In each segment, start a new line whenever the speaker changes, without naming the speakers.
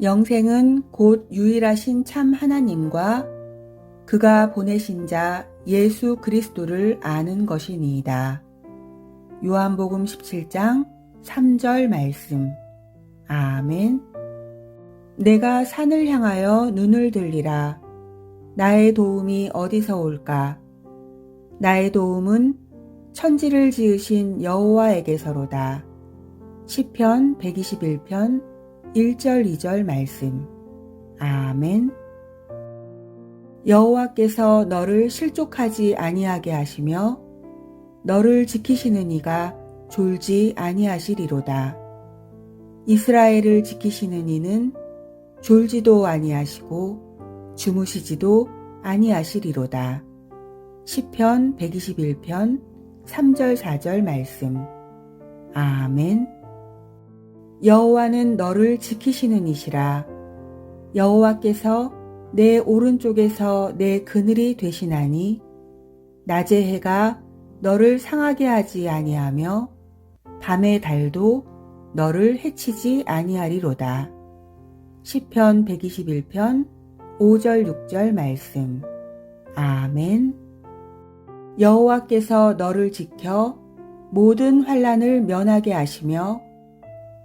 영생은 곧 유일하신 참 하나님과 그가 보내신 자 예수 그리스도를 아는 것이니이다. 요한복음 17장 3절 말씀. 아멘. 내가 산을 향하여 눈을 들리라. 나의 도움이 어디서 올까? 나의 도움은 천지를 지으신 여호와에게서로다. 시편 121편 1절 2절 말씀. 아멘. 여호와께서 너를 실족하지 아니하게 하시며 너를 지키시는 이가 졸지 아니하시리로다. 이스라엘을 지키시는 이는 졸지도 아니하시고 주무시지도 아니하시리로다. 시편 121편 3절 4절 말씀. 아멘. 여호와는 너를 지키시는 이시라. 여호와께서 내 오른쪽에서 내 그늘이 되시나니 낮의 해가 너를 상하게 하지 아니하며 밤의 달도 너를 해치지 아니하리로다. 시편 121편 5절 6절 말씀. 아멘. 여호와께서 너를 지켜 모든 환란을 면하게 하시며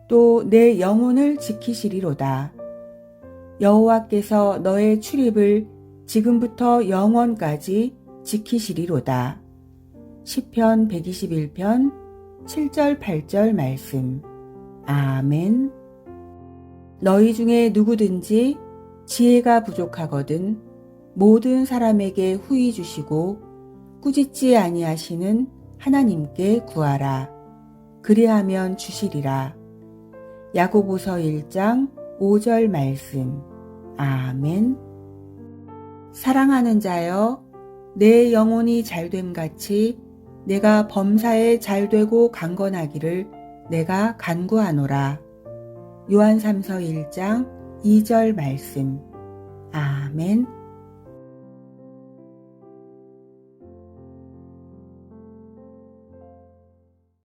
또 내 영혼을 지키시리로다. 여호와께서 너의 출입을 지금부터 영원까지 지키시리로다. 시편 121편 7절 8절 말씀. 아멘. 너희 중에 누구든지 지혜가 부족하거든 모든 사람에게 후히 주시고 꾸짖지 아니하시는 하나님께 구하라. 그리하면 주시리라. 야고보서 1장 5절 말씀. 아멘. 사랑하는 자여, 내 영혼이 잘됨 같이 내가 범사에 잘되고 강건하기를 내가 간구하노라. 요한 3서 1장 2절 말씀. 아멘.